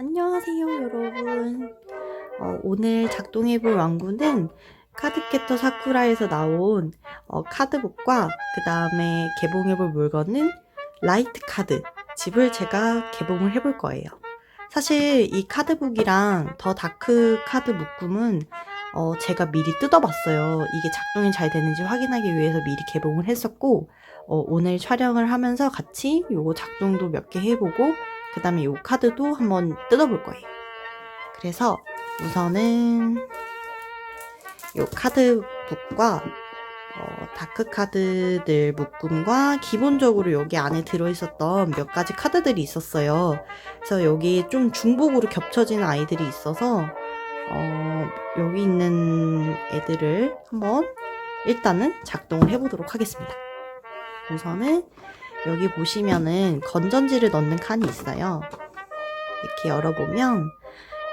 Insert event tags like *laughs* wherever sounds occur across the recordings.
안녕하세요, 여러분. 어, 오늘 작동해볼 왕구는 카드캐터 사쿠라에서 나온 어, 카드북과 그 다음에 개봉해볼 물건은 라이트 카드 집을 제가 개봉을 해볼 거예요. 사실 이 카드북이랑 더 다크 카드 묶음은 어, 제가 미리 뜯어봤어요. 이게 작동이 잘 되는지 확인하기 위해서 미리 개봉을 했었고 어, 오늘 촬영을 하면서 같이 요거 작동도 몇 개 해보고 그 다음에 요 카드도 한번 뜯어볼 거예요. 그래서 우선은 요 카드북과 어, 다크 카드들 묶음과 기본적으로 여기 안에 들어있었던 몇 가지 카드들이 있었어요. 그래서 여기 좀 중복으로 겹쳐지는 아이들이 있어서 어, 여기 있는 애들을 한번 일단은 작동을 해보도록 하겠습니다. 우선은 여기 보시면은 건전지를 넣는 칸이 있어요. 이렇게 열어보면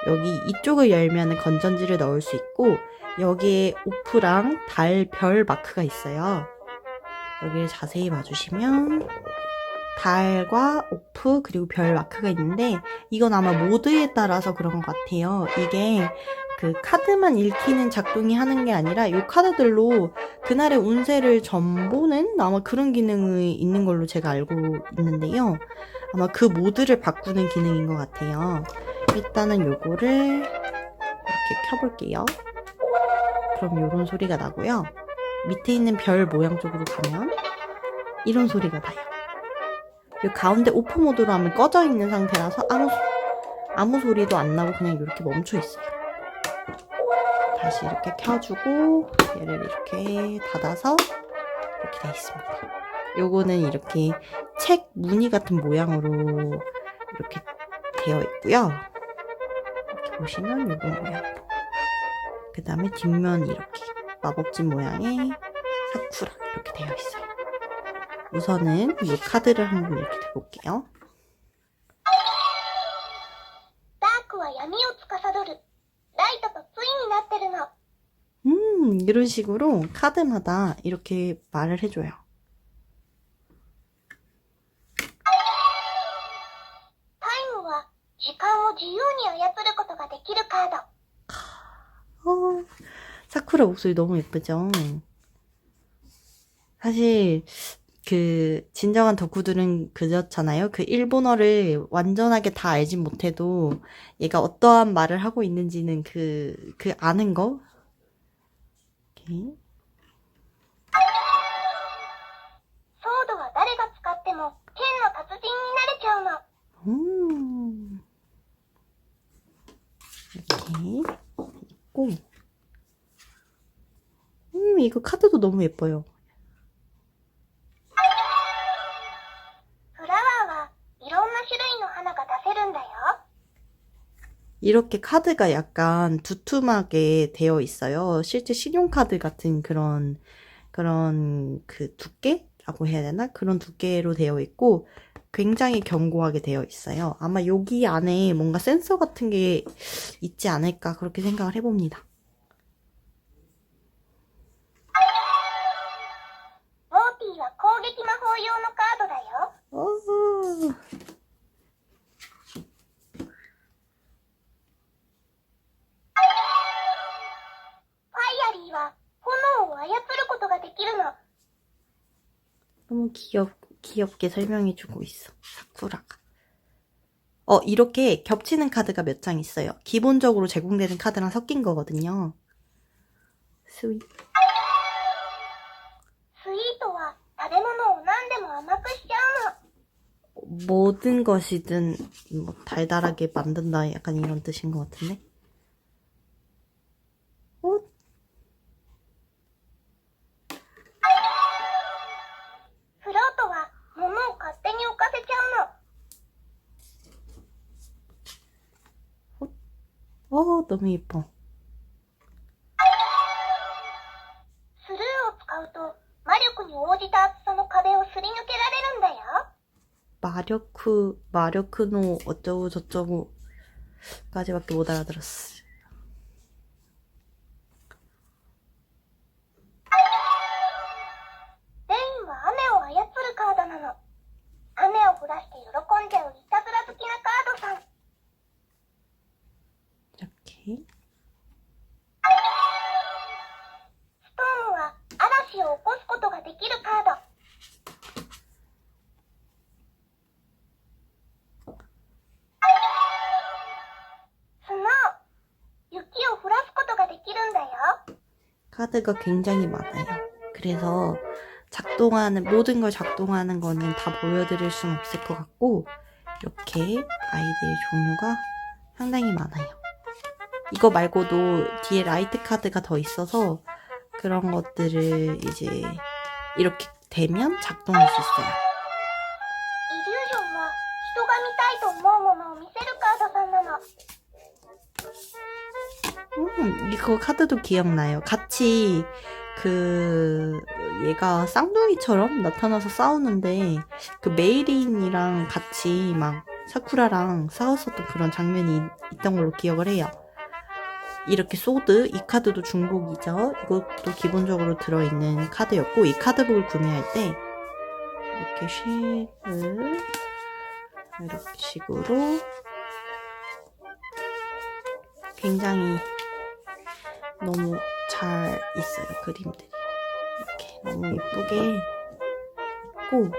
여기 이쪽을 열면은 건전지를 넣을 수 있고 여기에 오프랑 달, 별 마크가 있어요. 여기를 자세히 봐주시면 달과 오프 그리고 별 마크가 있는데 이건 아마 모드에 따라서 그런 것 같아요. 이게 그 카드만 읽히는 작동이 하는 게 아니라 이 카드들로 그날의 운세를 전보는 아마 그런 기능이 있는 걸로 제가 알고 있는데요. 아마 그 모드를 바꾸는 기능인 것 같아요. 일단은 요거를 이렇게 켜볼게요. 그럼 요런 소리가 나고요. 밑에 있는 별 모양 쪽으로 가면 이런 소리가 나요. 요 가운데 오프 모드로 하면 꺼져 있는 상태라서 아무 소- 아무 소리도 안 나고 그냥 이렇게 멈춰 있어요. 다시 이렇게 켜주고 얘를 이렇게 닫아서 이렇게 돼 있습니다. 요거는 이렇게 책 무늬 같은 모양으로 이렇게 되어 있고요. 이렇게 보시면 요거 모양. 그 다음에 뒷면 이렇게 마법진 모양의 사쿠라 이렇게 되어 있어요. 우선은 이 카드를 한번 이렇게 대볼게요. 対になってるの。 음, 이런 식으로 카드마다 이렇게 말을 해줘요. タイムは時間を自由に操ることができるカード。 어, 사쿠라 목소리 너무 예쁘죠? 사실, 그 진정한 덕후들은 그렇잖아요. 그 일본어를 완전하게 다 알진 못해도 얘가 어떠한 말을 하고 있는지는 그그 그 아는 거. 오케이. 음. 음, 이거 카드도 너무 예뻐요 이렇게 카드가 약간 두툼하게 되어 있어요. 실제 신용카드 같은 그런 그런 그 두께라고 해야 되나? 그런 두께로 되어 있고 굉장히 견고하게 되어 있어요. 아마 여기 안에 뭔가 센서 같은 게 있지 않을까 그렇게 생각을 해봅니다. 어, は炎を操ることができるの。 너무 귀엽, 귀엽게 설명해주고 있어. 사쿠라가. 어, 이렇게 겹치는 카드가 몇 장 있어요. 기본적으로 제공되는 카드랑 섞인 거거든요. 스윗. スイートは食べ物を何でも甘くしちゃうの。 모든 것이든 뭐 달달하게 만든다 약간 이런 뜻인 것 같은데. 어, 너무 예뻐. スルーを使うと魔力に応じた厚さの壁をすり抜けられるんだよ。 마력크, 마력크노 어쩌고 저쩌고 까지밖에 못 알아들었어. 네. 오케이. 카드가 굉장히 많아요. 그래서 작동하는 모든 걸 작동하는 거는 다 보여드릴 수는 없을 것 같고 이렇게 아이들 종류가 상당히 많아요. 이거 말고도 뒤에 라이트 카드가 더 있어서 그런 것들을 이제 이렇게 되면 작동할 수 있어요. うん、 음, 이거 카드도 기억나요. 같이 그 얘가 쌍둥이처럼 나타나서 싸우는데 그 메이린이랑 같이 막 사쿠라랑 싸웠었던 그런 장면이 있던 걸로 기억을 해요. 이렇게 소드 이 카드도 중복이죠. 이것도 기본적으로 들어있는 카드였고 이 카드북을 구매할 때 이렇게 쉐을 이렇게 식으로 굉장히 너무 잘 있어요 그림들이. 이렇게 너무 예쁘게 있고.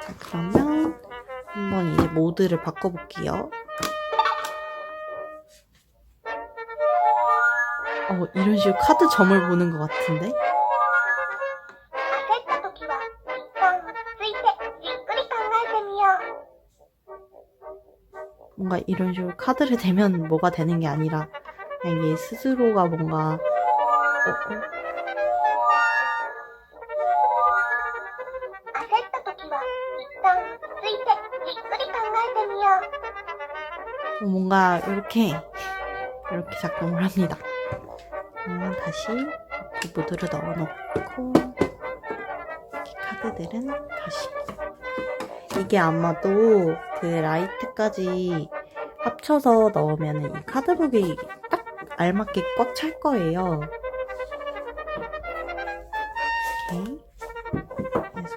자 그러면 한번 이제 모드를 바꿔볼게요 어, 이런 식으로 카드 점을 보는 것 같은데? 뭔가 이런 식으로 카드를 대면 뭐가 되는 게 아니라 이게 스스로가 뭔가 어, 어. 어 뭔가 이렇게 이렇게 작동을 합니다. 그러면 다시 이렇게 모드를 넣어놓고 이렇게 카드들은 다시 이게 아마도 그 라이트까지 합쳐서 넣으면 이 카드북이 딱 알맞게 꽉 찰 거예요. 이렇게 해서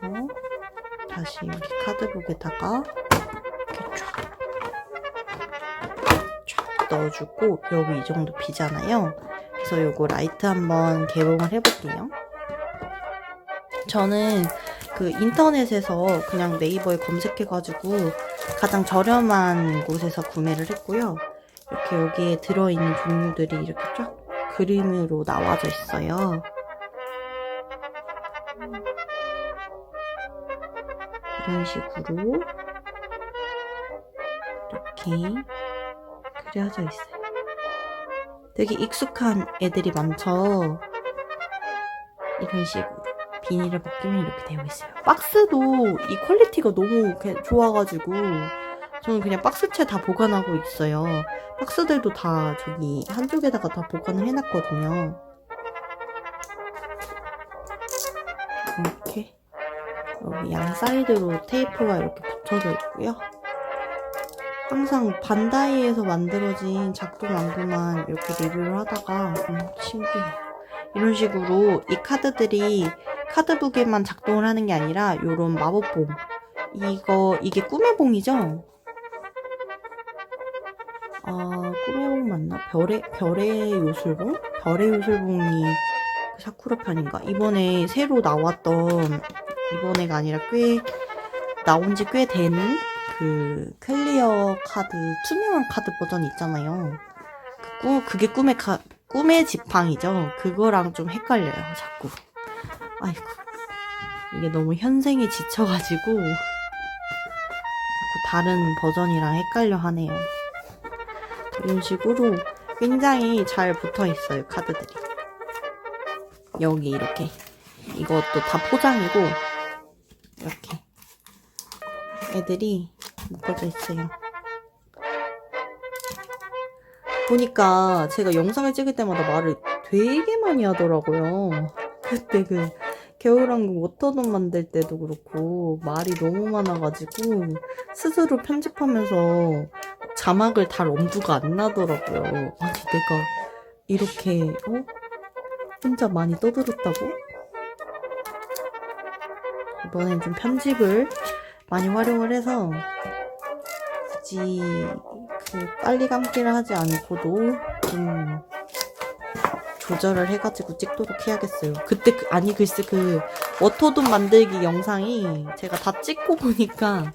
다시 우리 카드북에다가 이렇게 쫙 쫙 넣어주고 여기 이 정도 비잖아요. 그래서 요거 라이트 한번 개봉을 해볼게요. 저는 그 인터넷에서 그냥 네이버에 검색해가지고 가장 저렴한 곳에서 구매를 했고요. 이렇게 여기에 들어있는 종류들이 이렇게 쫙 그림으로 나와져 있어요. 이런 식으로 이렇게 그려져 있어요. 되게 익숙한 애들이 많죠. 이런 식으로 비닐을 벗기면 이렇게 되어 있어요. 박스도 이 퀄리티가 너무 그- 좋아가지고 저는 그냥 박스채 다 보관하고 있어요. 박스들도 다 저기 한쪽에다가 다 보관을 해놨거든요. 이렇게 여기 양 사이드로 테이프가 이렇게 붙여져 있고요. 항상 반다이에서 만들어진 작동 왕구만 이렇게 리뷰를 하다가 음, 신기해요. 이런 식으로 이 카드들이 카드북에만 작동을 하는 게 아니라 요런 마법봉 이거 이게 꿈의 봉이죠? 아 꿈의 봉 맞나? 별의 별의 요술봉? 별의 요술봉이 그 사쿠라 편인가? 이번에 새로 나왔던 이번에가 아니라 꽤 나온 지 꽤 된 그 클리어 카드 투명한 카드 버전 있잖아요. 그 꿈, 그게 꿈의 카, 꿈의 지팡이죠. 그거랑 좀 헷갈려요, 자꾸. 아이고. 이게 너무 현생에 지쳐가지고, 자꾸 다른 버전이랑 헷갈려 하네요. 이런 식으로 굉장히 잘 붙어 있어요, 카드들이. 여기 이렇게. 이것도 다 포장이고, 이렇게. 애들이 묶어져 있어요. 보니까 제가 영상을 찍을 때마다 말을 되게 많이 하더라고요. 그때 그 겨울왕국 워터돈 만들 때도 그렇고 말이 너무 많아가지고 스스로 편집하면서 자막을 달 엄두가 안 나더라고요. 아니 내가 이렇게 어? 혼자 많이 떠들었다고? 이번엔 좀 편집을 많이 활용을 해서 굳이 그 빨리 감기를 하지 않고도 좀 조절을 해가지고 찍도록 해야겠어요. 그때 그- 아니 글쎄 그 워터돈 만들기 영상이 제가 다 찍고 보니까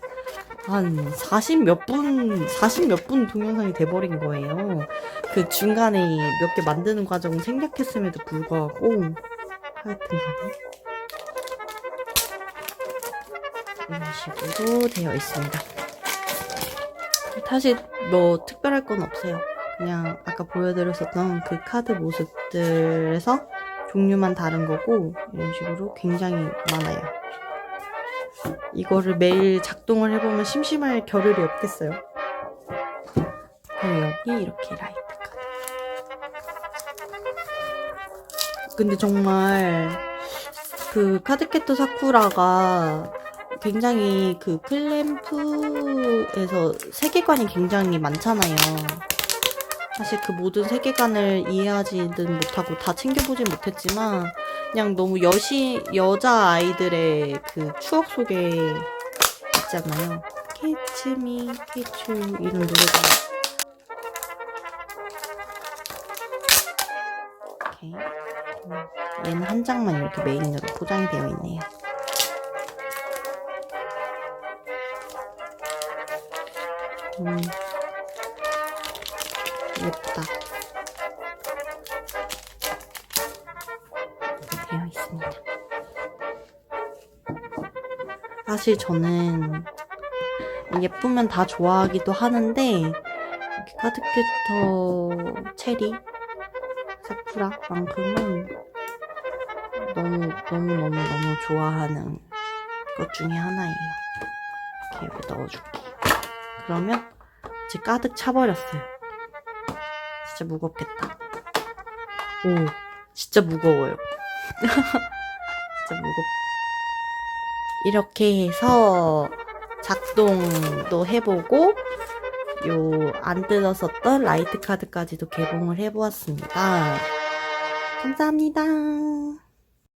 한 40 몇 분, 40 몇 분 동영상이 돼버린 거예요. 그 중간에 몇 개 만드는 과정을 생략했음에도 불구하고 하여튼 간에 이런 식으로 되어 있습니다. 사실 뭐 특별할 건 없어요. 그냥 아까 보여드렸었던 그 카드 모습들에서 종류만 다른 거고 이런 식으로 굉장히 많아요. 이거를 매일 작동을 해보면 심심할 겨를이 없겠어요. 여기 이렇게 라이트 카드. 근데 정말 그 카드캐터 사쿠라가 굉장히 그 클램프에서 세계관이 굉장히 많잖아요. 사실 그 모든 세계관을 이해하지는 못하고 다 챙겨보진 못했지만 그냥 너무 여시 여자 아이들의 그 추억 속에 있잖아요. 캐치미 캐츄 이런 노래가 이렇게 음, 얘는 한 장만 이렇게 메인으로 포장이 되어 있네요. 음, 예쁘다. 되어 있습니다. 사실 저는 예쁘면 다 좋아하기도 하는데 이렇게 카드캐터 체리 사쿠라만큼은 너무 너무 너무 너무 좋아하는 것 중에 하나예요. 이렇게 여기 넣어줄게요. 그러면 이제 가득 차버렸어요. 진짜 무겁겠다. 오, 진짜 무거워요. *laughs* 진짜 무겁. 이렇게 해서 작동도 해보고 요 안 뜯었었던 라이트 카드까지도 개봉을 해보았습니다. 감사합니다.